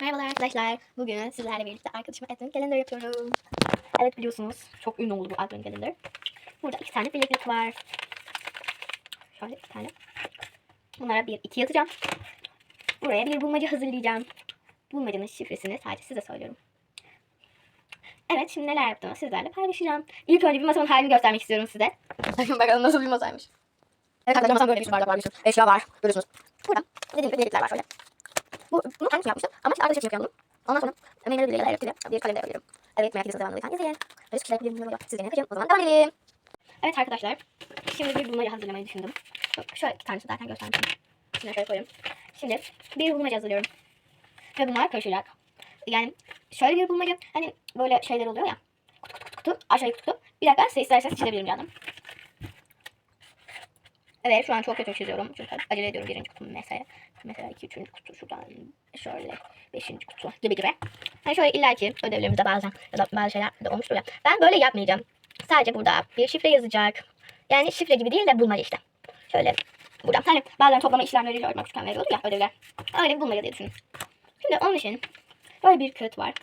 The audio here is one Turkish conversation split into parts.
Merhabalar arkadaşlar. Bugün sizlerle birlikte arkadaşıma Advent Calendar yapıyorum. Evet biliyorsunuz çok ünlü oldu bu Advent Calendar. Burada iki tane bileklik var. Şöyle iki tane. Bunlara bir iki yazacağım. Buraya bir bulmaca hazırlayacağım. Bulmacanın şifresini sadece size söylüyorum. Evet şimdi neler yaptığımı sizlerle paylaşacağım. İlk önce bir masamın halini göstermek istiyorum size. Bakın bakalım nasıl bir masaymış. Evet arkadaşlar masamda böyle bir sürü bardak var, bir sürü eşya var. Görüyorsunuz. Burada dediğim gibi bileklikler var şöyle. Bu, bunu kendim yapmıştım. Ama şimdi arkadaşım yapıyorum bunu. Ondan sonra menüleri bile ayırtıyorum. Bir kalender alıyorum. Evet merak ediyorsanız devamlı lütfen izleyin. Böyle kişiler bilir bilmiyorum. Siz yapacağım. O zaman devam edelim. Evet arkadaşlar. Şimdi bir bulmaca hazırlamayı düşündüm. Şöyle iki tanesi zaten göstermişim. Şimdi şöyle koyayım. Şimdi bir bulmaca hazırlıyorum. Ve bunlar karışacak. Yani şöyle bir bulmaca. Hani böyle şeyler oluyor ya. Kutu kutu kutu kutu. Aşağıya kutu kutu. Bir dakika size isterseniz çizebilirim canım. Evet şu an çok kötü çiziyorum. Çünkü acele ediyorum birinci kutumu mesela. Mesela iki, üçüncü kutu şuradan şöyle beşinci kutu gibi gibi. Hani şöyle illaki ödevlerimizde bazen ya da bazı şeyler de olmuştur ya. Ben böyle yapmayacağım. Sadece burada bir şifre yazacak. Yani şifre gibi değil de bulmaca işte. Şöyle buradan. Hani bazen toplama işlemleri öğretmek küçükken veriyordu ya ödevler. Öyle bir bulmaca diye düşünün. Şimdi onun için böyle bir kağıt var.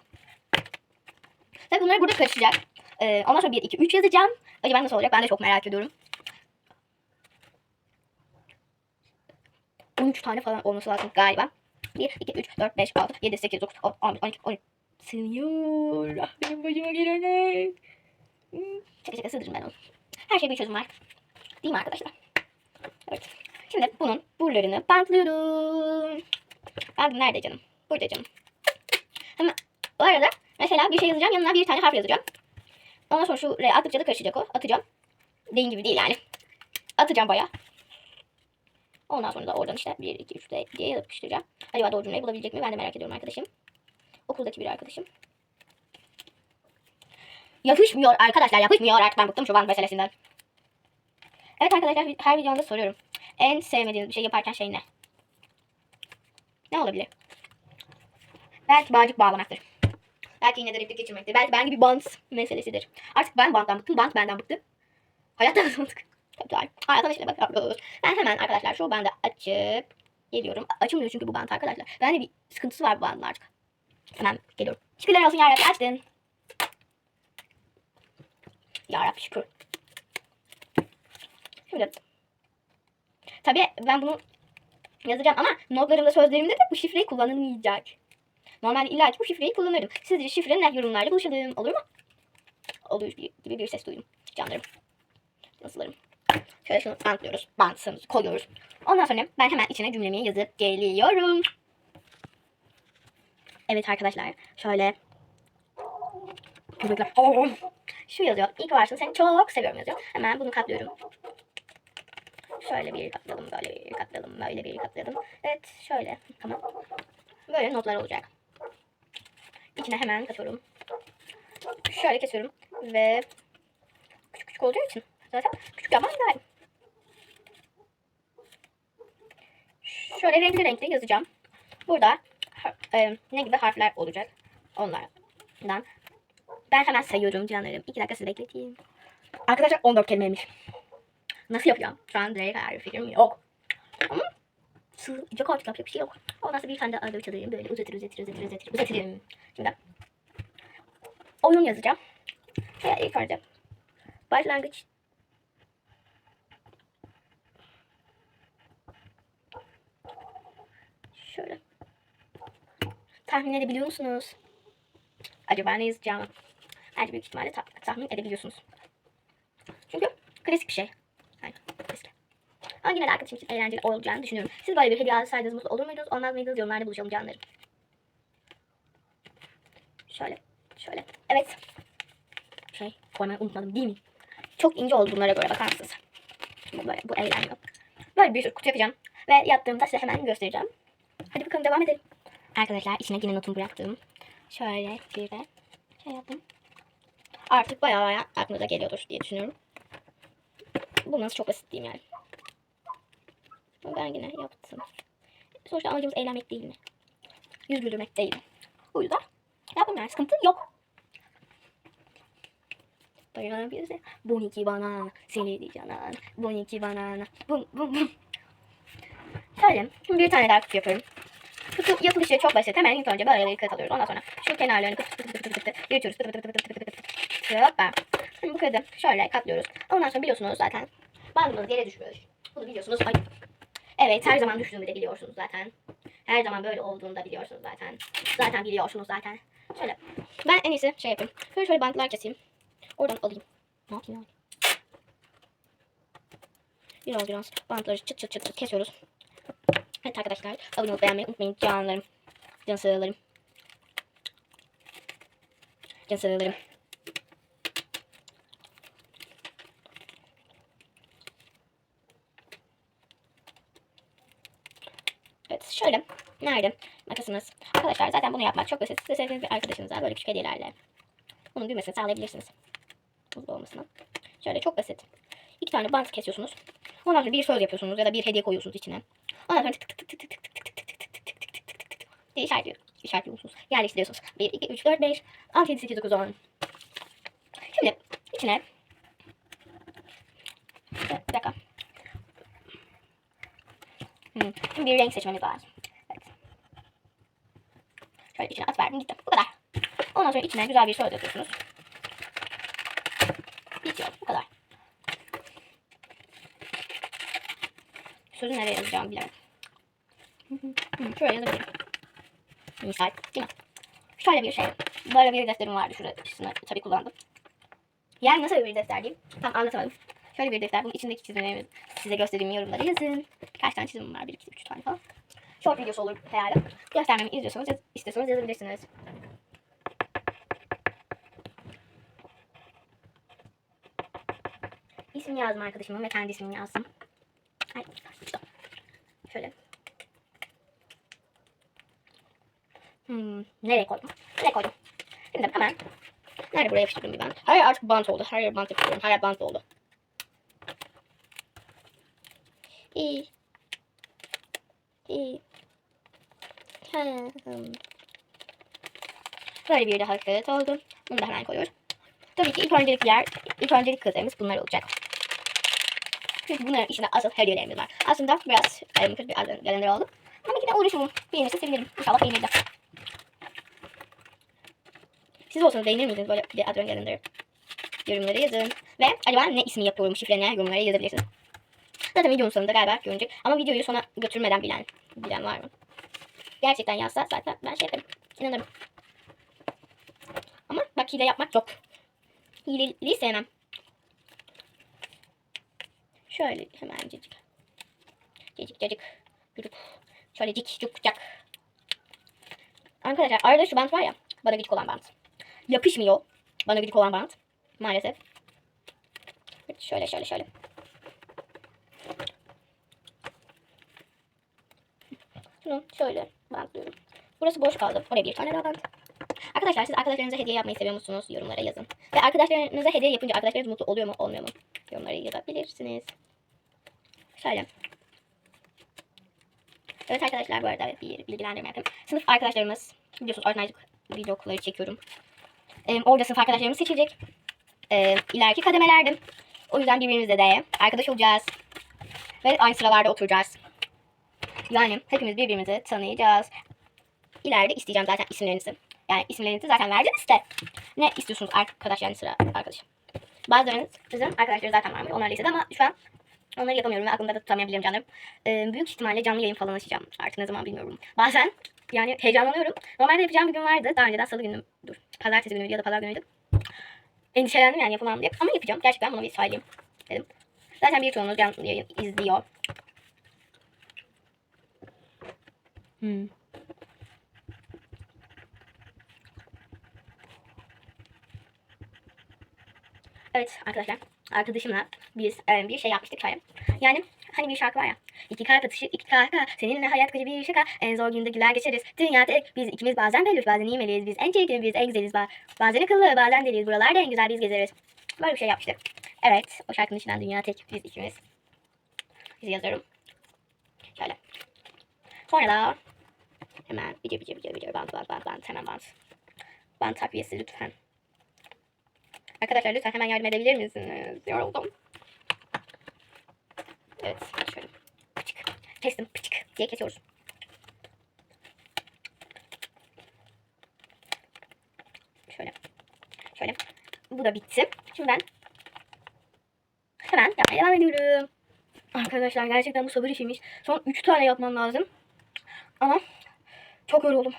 Ve bunları burada karışacak. Ee, ondan sonra 1, 2, 3 yazacağım. Acaba nasıl olacak ben de çok merak ediyorum. 13 tane falan olması lazım galiba. 1, 2, 3, 4, 5, 6, 7, 8, 9, 10, 11, 12, 13. Sığıyor. Ah, Benim başıma gelenler. Hmm, Şaka şaka sığdırırım ben onu. Her şey bir çözüm var. Değil mi arkadaşlar? Evet. Şimdi bunun buralarını bantlıyorum. Bandım nerede canım? Burada canım. Hemen bu arada mesela bir şey yazacağım yanına bir tane harf yazacağım. Ondan sonra şu R attıkça da karışacak o. Atacağım. Dediğim gibi değil yani. Atacağım bayağı. Ondan sonra da oradan işte 1, 2, 3 de diye yapıştıracağım. Acaba doğru cümleyi bulabilecek mi? Ben de merak ediyorum arkadaşım. Okuldaki bir arkadaşım. Yapışmıyor arkadaşlar yapışmıyor artık ben bıktım şu band meselesinden. Evet arkadaşlar her videomda soruyorum. En sevmediğiniz bir şey yaparken şey ne? Ne olabilir? Belki bağcık bağlamaktır. Belki iğneden iplik geçirmektir. Belki ben gibi bant meselesidir. Artık ben banttan bıktım. Bant benden bıktı. Hayattan bıktık. Tabii Arkadaşlar bakıyoruz. Ben hemen arkadaşlar şu bandı açıp geliyorum. Açılmıyor çünkü bu bant arkadaşlar. Bende bir sıkıntısı var bu bandın artık. Hemen geliyorum. Şükürler olsun yarabbim açtın. Yarabbim şükür. Şimdi. Tabii ben bunu yazacağım ama notlarımda sözlerimde de bu şifreyi kullanılmayacak. Normalde illa bu şifreyi kullanırdım. Sizce şifre ne? Yorumlarda buluşalım. Olur mu? Olur gibi bir ses duydum. Canlarım. Nasıllarım? Şöyle şunu bantlıyoruz. Bantsınız koyuyoruz. Ondan sonra ben hemen içine cümlemi yazıp geliyorum. Evet arkadaşlar. Şöyle. Şu yazıyor. İlk varsın seni çok seviyorum yazıyor. Hemen bunu katlıyorum. Şöyle bir katlayalım. Böyle bir katlayalım. Böyle bir katlayalım. Evet şöyle. Tamam. Böyle notlar olacak. İçine hemen katıyorum. Şöyle kesiyorum. Ve küçük küçük olacağı için zaten küçük yapmam lazım. Şöyle renkli renkli yazacağım. Burada e, ne gibi harfler olacak onlardan. Ben hemen sayıyorum canlarım. 2 dakika sizi bekleteyim. Arkadaşlar 14 kelimeymiş. Nasıl yapacağım? Şu an direkt hayal fikrim yok. Ama sığacak artık yapacak bir şey yok. Ondan sonra bir tane de arada çalayım. Böyle uzatır uzatır uzatır uzatır uzatırım. Şimdi oyun yazacağım. Şöyle ilk önce başlangıç Şöyle. Tahmin edebiliyor musunuz? Acaba ne yazacağım? Bence büyük ihtimalle ta- tahmin edebiliyorsunuz. Çünkü klasik bir şey. Yani klasik. Ama yine de arkadaşım için eğlenceli olacağını düşünüyorum. Siz böyle bir hediye alsaydınız mutlu olur muydunuz? Olmaz mıydınız? Yorumlarda buluşalım canlarım. Şöyle. Şöyle. Evet. Şey koymayı unutmadım değil mi? Çok ince oldu bunlara göre bakar mısınız? Bu, böyle, bu eğlenmiyor. Böyle bir sürü kutu yapacağım. Ve yaptığımda size hemen göstereceğim. Hadi bakalım devam edelim. Arkadaşlar içine yine notumu bıraktım. Şöyle bir de şey yaptım. Artık bayağı bayağı aklınıza geliyordur diye düşünüyorum. Bu nasıl çok basit diyeyim yani. Ama ben yine yaptım. Sonuçta amacımız eğlenmek değil mi? Yüz güldürmek değil. O yüzden yapmam yani sıkıntı yok. Dayanabilirse boniki banana seni canan. Boniki banana. Bum bum bum. Şöyle bir tane daha kutu yapıyorum. Kutu Yapı, yapılışı çok basit. Hemen ilk önce böyle bir kağıt alıyoruz. Ondan sonra şu kenarlarını pıt pıt pıt pıt. Hoppa. Şimdi bu kağıdı şöyle katlıyoruz. Ondan sonra biliyorsunuz zaten bandımız yere düşmüş. Bunu biliyorsunuz. Ay. Evet her zaman düştüğümü de biliyorsunuz zaten. Her zaman böyle olduğunu da biliyorsunuz zaten. Zaten biliyorsunuz zaten. Şöyle. Ben en iyisi şey yapayım. Şöyle şöyle bantlar keseyim. Oradan alayım. Ne yapayım ya? Biraz biraz bantları çıt çıt çıt çıt kesiyoruz. Evet arkadaşlar abone olup beğenmeyi unutmayın canlarım. Can sığırlarım. Can sığırlarım. Evet şöyle. Nerede? Makasımız. Arkadaşlar zaten bunu yapmak çok basit. Size sevdiğiniz bir arkadaşınıza böyle küçük hediyelerle bunun büyümesini sağlayabilirsiniz. Hızlı olmasına. Şöyle çok basit. İki tane bant kesiyorsunuz. Ondan sonra bir söz yapıyorsunuz ya da bir hediye koyuyorsunuz içine. Ondan sonra tık tık tık tık tık tık tık tık tık tık tık tık tık tık tık diye işaretliyor. İşaretliyorsunuz. Yerleştiriyorsunuz. 1, 2, 3, 4, 5, 6, 7, 8, 9, 10. Şimdi içine bir dakika. Hmm. Bir renk seçmemiz lazım. Evet. Şöyle içine at verdim gitti. Bu kadar. Ondan sonra içine güzel bir söz yapıyorsunuz. Bitiyor. Bu kadar. Sözü nereye yazacağımı bilemedim. Şuraya yazabilirim. Misal. Değil mi? Şöyle bir şey. Böyle bir defterim vardı. Şurasını tabii kullandım. Yani nasıl bir defter diyeyim? Tam anlatamadım. Şöyle bir defter. Bunun içindeki çizimlerimi size göstereyim yorumlara yazın. Kaç tane çizimim var? Bir, iki, üç tane falan. Short videosu olur herhalde. Göstermemi izliyorsanız, yaz, istiyorsanız yazabilirsiniz. İsmini yazdım arkadaşımın ve kendi ismini yazdım. Şöyle. Hmm, nereye koydum? Nereye koydum? Şimdi hemen. Nerede buraya yapıştırdım bir ben? Her yer artık bant oldu. Her yer bant yapıyorum. Her yer bant oldu. İyi. İyi. Böyle bir daha kağıt oldu. Bunu da hemen koyuyoruz. Tabii ki ilk öncelik yer, ilk öncelik kağıtlarımız bunlar olacak. Çünkü bunların içinde asıl hediyelerimiz var. Aslında biraz e, kötü bir gelenler oldu. Ama yine uğraşımı beğenirse sevinirim. İnşallah beğenir de. Siz olsanız beğenir miydiniz böyle bir adın gelenleri? Yorumlara yazın. Ve acaba ne ismi yapıyorum şifre ne yorumlara yazabilirsiniz. Zaten videonun sonunda galiba görünecek. Ama videoyu sona götürmeden bilen, bilen var mı? Gerçekten yazsa zaten ben şey yaparım. İnanırım. Ama bak hile yapmak yok. Hileliği sevmem. Şöyle hemen cicik. Cicik cacık. Cücük. Şöyle cik cuk cak. Arkadaşlar arada şu bant var ya. Bana gıcık olan bant. Yapışmıyor. Bana gıcık olan bant. Maalesef. Şöyle şöyle şöyle. Şunu şöyle bantlıyorum. Burası boş kaldı. Oraya bir tane daha bant. Arkadaşlar siz arkadaşlarınıza hediye yapmayı seviyor musunuz? Yorumlara yazın. Ve arkadaşlarınıza hediye yapınca arkadaşlarınız mutlu oluyor mu olmuyor mu? Yorumlara yazabilirsiniz. Şöyle. Evet arkadaşlar bu arada bir bilgilendirme yapayım. Sınıf arkadaşlarımız biliyorsunuz öğretmenlik vlogları çekiyorum. Ee, orada sınıf arkadaşlarımız seçilecek. Ee, ileriki kademelerde. O yüzden birbirimizle de arkadaş olacağız. Ve aynı sıralarda oturacağız. Yani hepimiz birbirimizi tanıyacağız. İleride isteyeceğim zaten isimlerinizi. Yani isimlerinizi zaten verdiniz de. Ne istiyorsunuz arkadaş yani sıra arkadaş. Bazılarınızın arkadaşları zaten var mı? Onlar listede ama şu an onları yapamıyorum ve aklımda da tutamayabilirim canlarım. Ee, büyük ihtimalle canlı yayın falan açacağım. Artık ne zaman bilmiyorum. Bazen yani heyecanlanıyorum. Normalde yapacağım bir gün vardı. Daha önceden salı günü, dur. Pazartesi günü ya da pazar günüydü. Endişelendim yani yapamam diye. Ama yapacağım. Gerçekten bunu bir söyleyeyim dedim. Zaten birçoğunuz canlı yayın izliyor. Hmm. Evet arkadaşlar arkadaşımla biz e, bir şey yapmıştık şöyle. Yani hani bir şarkı var ya. İki kalp atışı iki kaka seninle hayat koca bir şaka en zor günde güler geçeriz. Dünya tek biz ikimiz bazen peluş bazen imeliyiz biz en çirkin biz en güzeliz ba bazen akıllı bazen deliyiz buralarda en güzel biz gezeriz. Böyle bir şey yapmıştık. Evet o şarkının içinden dünya tek biz ikimiz. Bizi yazıyorum. Şöyle. Sonra da hemen video video video video bant bant bant bant hemen bant. Bant takviyesi lütfen. Arkadaşlar lütfen hemen yardım edebilir misiniz? Yoruldum. Evet şöyle pıçık. Kestim pıçık diye kesiyoruz. Şöyle. Şöyle. Bu da bitti. Şimdi ben hemen yapmaya devam ediyorum. Arkadaşlar gerçekten bu sabır işiymiş. Son 3 tane yapmam lazım. Ama çok yoruldum.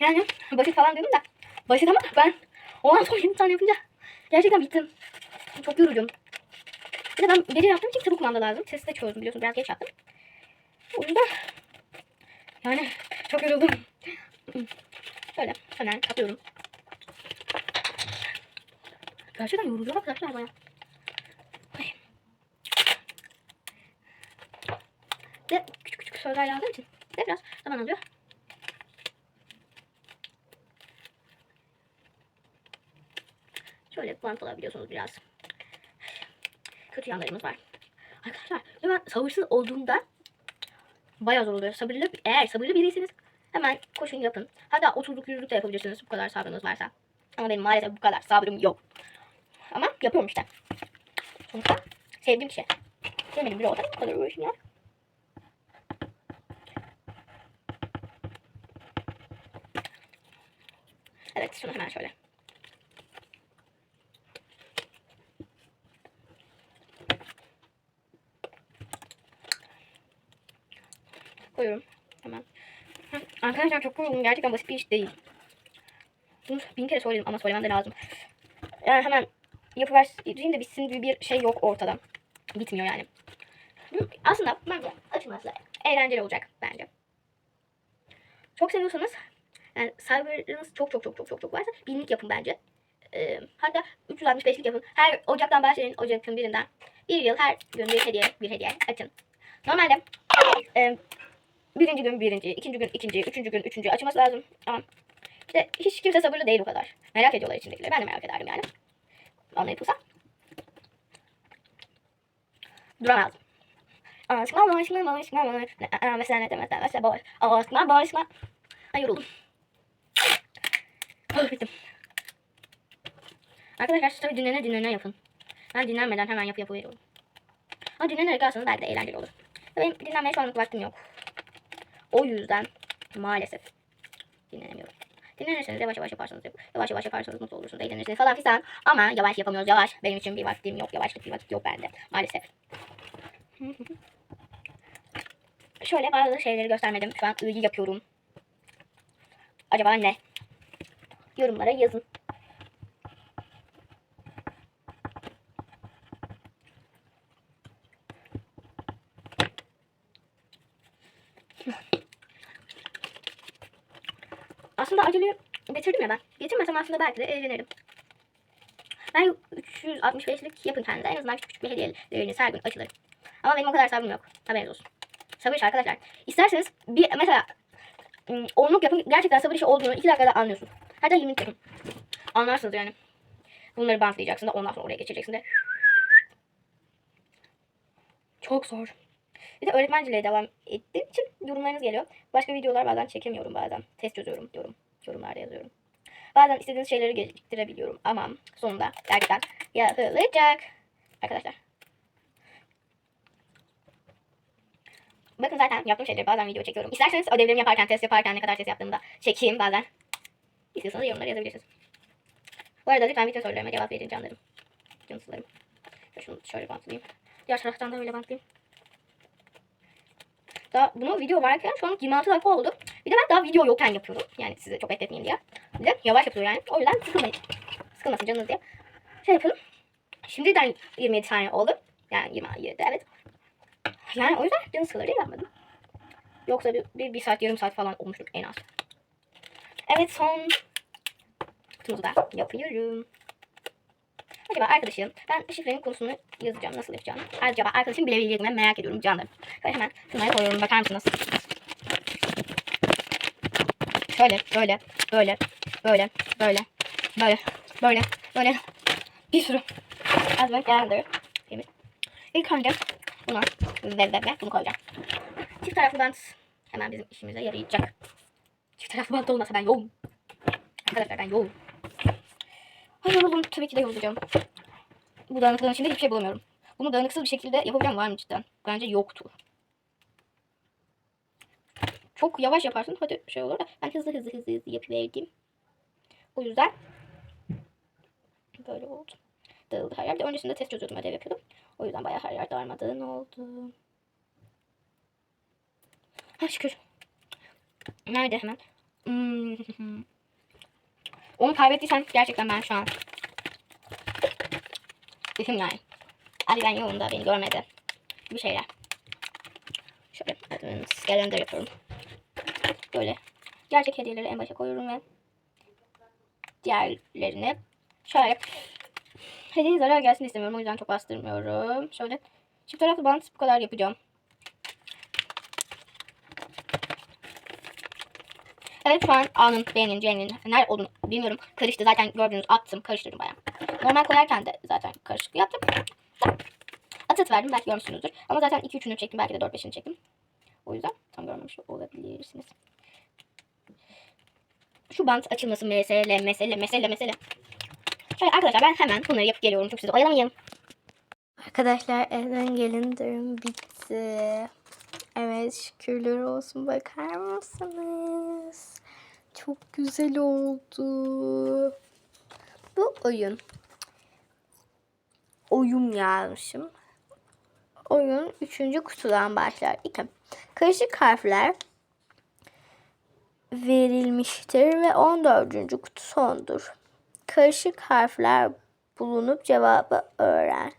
Yani basit falan dedim de basit ama ben olan son 7 tane yapınca gerçekten bittim. Çok yoruldum. Bir de ben gece yaptığım için kitap okumam da lazım. Sesi de çözdüm biliyorsun biraz geç yaptım. O yüzden yani çok yoruldum. Böyle hemen katıyorum. Gerçekten yoruluyor arkadaşlar baya. Ay. Ve küçük küçük sözler yazdığım için de biraz zaman alıyor. Şöyle bant alabiliyorsunuz biraz. Kötü yanlarımız var. Arkadaşlar ben sabırsız olduğumda bayağı zor oluyor. Sabırlı, eğer sabırlı biriyseniz hemen koşun yapın. Hatta oturduk yürüdük de yapabilirsiniz bu kadar sabrınız varsa. Ama benim maalesef bu kadar sabrım yok. Ama yapıyorum işte. Sonuçta sevdiğim şey. Sevmediğim biri olsa bu kadar uğraşım ya. Evet şunu hemen şöyle. Koyuyorum. Hemen. Arkadaşlar çok yoruldum. Gerçekten basit bir iş değil. Bunu bin kere söyledim ama söylemem de lazım. Yani hemen yapıversin de bitsin gibi bir şey yok ortada. Bitmiyor yani. Aslında bence açılması eğlenceli olacak bence. Çok seviyorsanız yani sabrınız çok çok çok çok çok çok varsa binlik yapın bence. Ee, hatta 365'lik yapın. Her Ocak'tan başlayın. Ocak'ın birinden. Bir yıl her gün bir hediye bir hediye açın. Normalde e, birinci gün birinci, ikinci gün ikinci, üçüncü gün üçüncü açılması lazım. Ama işte hiç kimse sabırlı değil o kadar. Merak ediyorlar içindekileri. Ben de merak ederdim yani. Ona yapılsa. Duramazdım. Aşkma başma başma başma Mesela ne demezler. Mesela boş. Aşkma başma. Ay yoruldum. Oh, bittim. Arkadaşlar siz tabii dinlene dinlene yapın. Ben dinlenmeden hemen yapı yapıveriyorum. Ama dinlenerek alsanız belki de eğlenceli olur. Benim dinlenmeye şu anlık vaktim yok. O yüzden maalesef dinlenemiyorum. Dinlenirseniz yavaş yavaş yaparsanız yap- yavaş yavaş yaparsanız mutlu olursunuz, eğlenirsiniz falan filan. Ama yavaş yapamıyoruz yavaş. Benim için bir vaktim yok. Yavaşlık bir vakit yok bende. Maalesef. Şöyle bazı şeyleri göstermedim. Şu an ı'yı yapıyorum. Acaba ne? Yorumlara yazın. Aslında acele getirdim ya ben. Getirmesem aslında belki de eğlenirdim. Ben 365'lik yapın kendinize. En azından küçük küçük bir hediyeleriniz her gün açılır. Ama benim o kadar sabrım yok. Haberiniz olsun. Sabır işi arkadaşlar. İsterseniz bir mesela onluk yapın. Gerçekten sabır işi olduğunu 2 dakikada anlıyorsun. Hatta 20 yapın. Anlarsınız yani. Bunları bantlayacaksın da ondan sonra oraya geçireceksin de. Çok zor. Bir de öğretmenciliğe devam ettiğim için yorumlarınız geliyor. Başka videolar bazen çekemiyorum bazen. Test çözüyorum diyorum. Yorumlarda yazıyorum. Bazen istediğiniz şeyleri geciktirebiliyorum ama sonunda gerçekten yapılacak. Arkadaşlar. Bakın zaten yaptığım şeyleri bazen video çekiyorum. İsterseniz ödevlerimi yaparken, test yaparken ne kadar test yaptığımı da çekeyim bazen. İstiyorsanız yorumlara yazabilirsiniz. Bu arada lütfen bütün sorularıma cevap verin canlarım. Canısılarım. Şunu şöyle bantlayayım. Diğer taraftan da öyle bantlayayım. Daha bunu video varken şu an 26 dakika oldu. Bir de ben daha video yokken yapıyorum. Yani size çok bekletmeyeyim diye. Bir de yavaş yapıyor yani. O yüzden sıkılmayın. Sıkılmasın canınız diye. Şey yapalım. Şimdiden 27 tane oldu. Yani 27 evet. Yani o yüzden canı sıkılır diye yapmadım. Yoksa bir, bir, bir saat yarım saat falan olmuştuk en az. Evet son kutumuzu da yapıyorum. Acaba arkadaşım ben şifrenin konusunu yazacağım. Nasıl yapacağım? Acaba arkadaşım bilebilecek mi? Merak ediyorum canlarım. Ben hemen şunları koyuyorum. Bakar mısınız? Şöyle, böyle, böyle, böyle, böyle, böyle, böyle, böyle. Bir sürü. Geldi. Evet. İlk önce buna ve ve ve bunu koyacağım. Çift taraflı bant hemen bizim işimize yarayacak. Çift taraflı bant olmasa ben yoğum. Arkadaşlar ben yoğum. Ay yoruldum. Tabii ki de yorulacağım. Bu dağınıklığın içinde hiçbir şey bulamıyorum. Bunu dağınıksız bir şekilde yapabilen var mı cidden? Bence yoktur. Çok yavaş yaparsın. Hadi şey olur da ben hızlı hızlı hızlı hızlı yapıverdim. O yüzden Böyle oldu. Dağıldı her yerde. Öncesinde test çözüyordum ödev yapıyordum. O yüzden bayağı her yer darmadağın oldu. Ha şükür. Nerede hemen? Hmm. Onu kaybettiysem gerçekten ben şu an yani. Abi ben yolunda beni görmedi. Bir şeyler. Şöyle calendar yapıyorum. Böyle gerçek hediyeleri en başa koyuyorum ve diğerlerini şöyle hediye zarar gelsin istemiyorum. O yüzden çok bastırmıyorum. Şöyle çift taraflı bant bu kadar yapacağım. Evet şu an A'nın, B'nin, C'nin nerede olduğunu bilmiyorum. Karıştı zaten gördüğünüz attım karıştırdım bayağı. Normal koyarken de zaten karışıklık yaptım. At verdim belki görmüşsünüzdür. Ama zaten 2-3'ünü çektim belki de 4-5'ini çektim. O yüzden tam görmemiş olabilirsiniz. Şu bant açılması mesele mesele mesele mesele. Şöyle arkadaşlar ben hemen bunları yapıp geliyorum. Çok sizi oyalamayayım. Arkadaşlar evden gelin durum bitti. Evet şükürler olsun bakar mısınız? Çok güzel oldu. Bu oyun. Oyun yazmışım. Oyun 3. kutudan başlar. İki. Karışık harfler verilmiştir ve 14. kutu sondur. Karışık harfler bulunup cevabı öğren.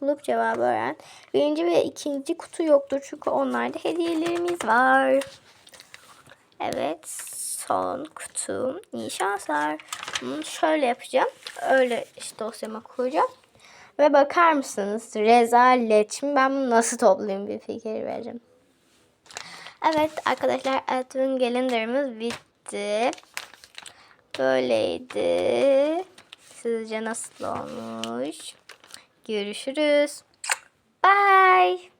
Bulup cevabı öğren. Birinci ve ikinci kutu yoktur çünkü onlarda hediyelerimiz var. Evet son kutu. İyi şanslar. Bunu şöyle yapacağım. Öyle işte dosyama koyacağım. Ve bakar mısınız? Rezalet. Şimdi ben bunu nasıl toplayayım bir fikir vereceğim. Evet arkadaşlar Ertuğrul gelinlerimiz bitti. Böyleydi. Sizce nasıl olmuş? Görüşürüz. Bye.